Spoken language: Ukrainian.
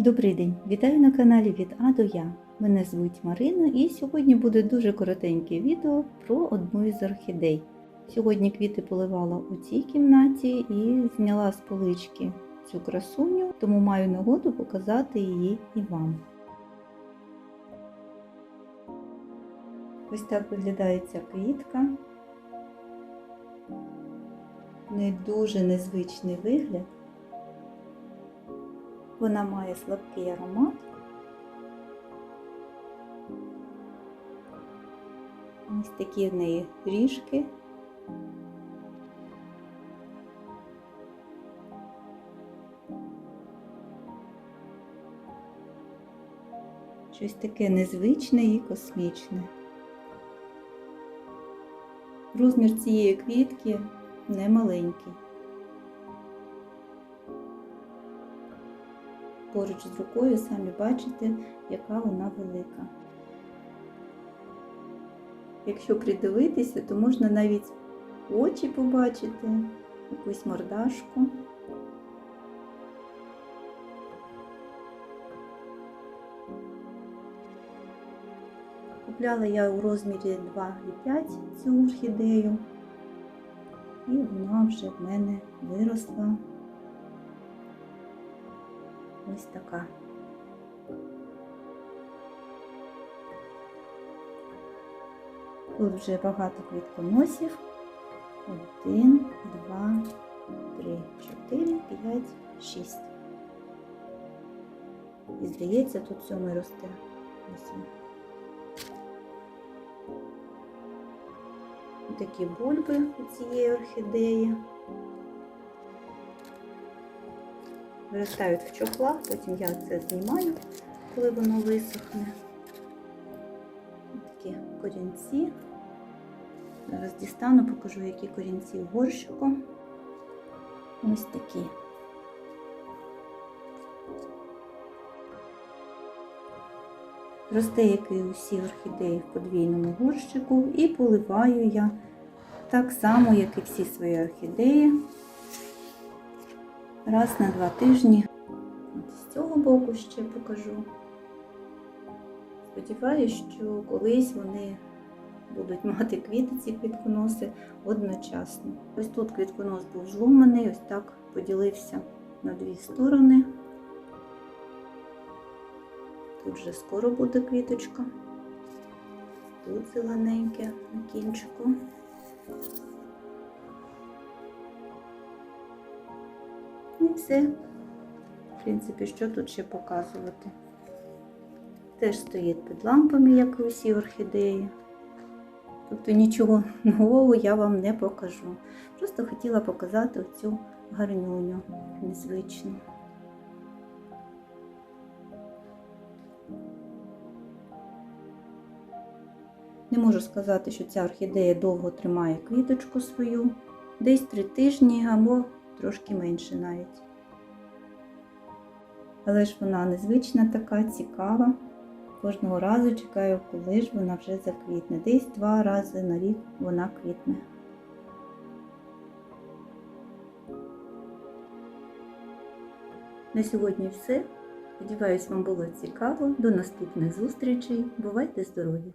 Добрий день! Вітаю на каналі від А до Я. Мене звуть Марина і сьогодні буде дуже коротеньке відео про одну із орхідей. Сьогодні квіти поливала у цій кімнаті і зняла з полички цю красуню, тому маю нагоду показати її і вам. Ось так виглядає ця квітка. Не дуже незвичний вигляд. Вона має слабкий аромат. Ось такі в неї ріжки. Щось таке незвичне і космічне. Розмір цієї квітки не Поруч з рукою самі бачите, яка вона велика. Якщо придивитися, то можна навіть очі побачити, якусь мордашку. Купляла я у розмірі 2,5 цю орхідею, і вона вже в мене виросла. Ось така. Тут вже багато квітконосів. Один, два, три, чотири, п'ять, шість. І здається, тут сьомий росте. Такі бульби у цієї орхідеї. Виростають в чохлах, потім я це знімаю, коли воно висохне. Такі корінці. Зараз дістану, покажу, які корінці в горщику. Ось такі. Росте, як і усі орхідеї в подвійному горщику, і поливаю я так само, як і всі свої орхідеї раз на два тижні. От з цього боку ще покажу. Сподіваюсь, що колись вони будуть мати квіти, ці квітконоси одночасно. Ось тут квітконос був зломаний, ось так поділився на дві сторони. Тут вже скоро буде квіточка. Тут зелененьке на кінчику. Все. В принципі, що тут ще показувати? Теж стоїть під лампами, як і усі орхідеї. Тобто нічого нового я вам не покажу. Просто хотіла показати оцю гарнюню незвичну. Не можу сказати, що ця орхідея довго тримає квіточку свою, десь три тижні або трошки менше навіть. Але ж вона незвична така, цікава. Кожного разу чекаю, коли ж вона вже заквітне. Десь два рази на рік вона квітне. На сьогодні все. Сподіваюсь, вам було цікаво. До наступних зустрічей. Бувайте здорові!